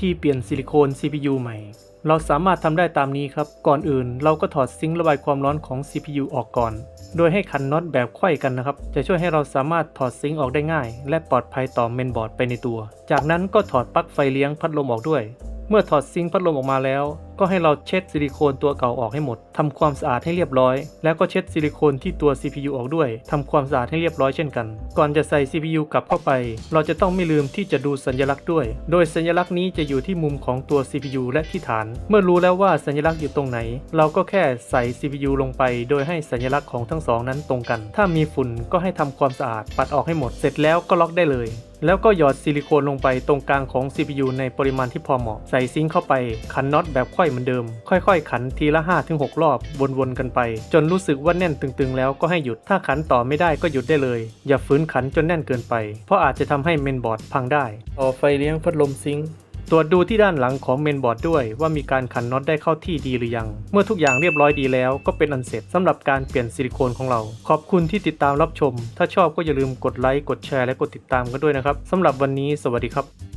ธีเปลี่ยนซิลิโคน CPU ใหม่ เราสามารถทำได้ตามนี้ครับ ก่อนอื่นเราก็ถอดซิงค์ระบายความร้อนของ CPU ออกก่อน โดยให้ขันน็อตแบบไขว้กันนะครับ จะช่วยให้เราสามารถถอดซิงค์ออกได้ง่าย และปลอดภัยต่อเมนบอร์ดไปในตัว จากนั้นก็ถอดปลั๊กไฟเลี้ยงพัดลมออกด้วย เมื่อถอดซิงค์พัดลมออกมาแล้ว ก็ให้เราเช็ดซิลิโคนตัวเก่าออกให้หมดทำความสะอาดให้เรียบร้อย แล้วก็เช็ดซิลิโคนที่ตัว CPU ออกด้วยทำความสะอาดให้เรียบร้อยเช่นกัน ก่อนจะใส่ CPU กลับเข้าไป เราจะต้องไม่ลืมที่จะดูสัญลักษณ์ด้วย โดยสัญลักษณ์นี้จะอยู่ที่มุมของตัว CPU และที่ฐาน เมื่อรู้แล้วว่าสัญลักษณ์อยู่ตรงไหน เราก็แค่ใส่ CPU ลงไป โดยให้สัญลักษณ์ของทั้งสองนั้นตรงกัน ถ้ามีฝุ่นก็ให้ทำความสะอาดปัดออกให้หมด เสร็จแล้วก็ล็อกได้เลย แล้วก็หยอดซิลิโคนลงไปตรงกลางของ CPU ในปริมาณที่พอเหมาะ ใส่ซิงค์เข้าไป ขันน็อตแบบค่อยเหมือนเดิม ค่อยๆ ขันทีละ 5-6 รอบ วนๆ กันไป จนรู้สึกว่าแน่นตึงๆ แล้วก็ให้หยุด ถ้าขันต่อไม่ได้ก็หยุดได้เลย อย่าฝืนขันจนแน่นเกินไป เพราะอาจจะทำให้เมนบอร์ดพังได้ ต่อไฟเลี้ยงพัดลมซิงค์ ตรวจดูที่ด้านหลังของเมนบอร์ดด้วยว่ามีการขันน็อตได้เข้าที่ดีหรือยัง เมื่อทุกอย่างเรียบร้อยดีแล้วก็เป็นอันเสร็จสำหรับการเปลี่ยนซิลิโคนของเรา ขอบคุณที่ติดตามรับชม ถ้าชอบก็อย่าลืมกดไลค์กดแชร์และกดติดตามกันด้วยนะครับสำหรับวันนี้สวัสดีครับ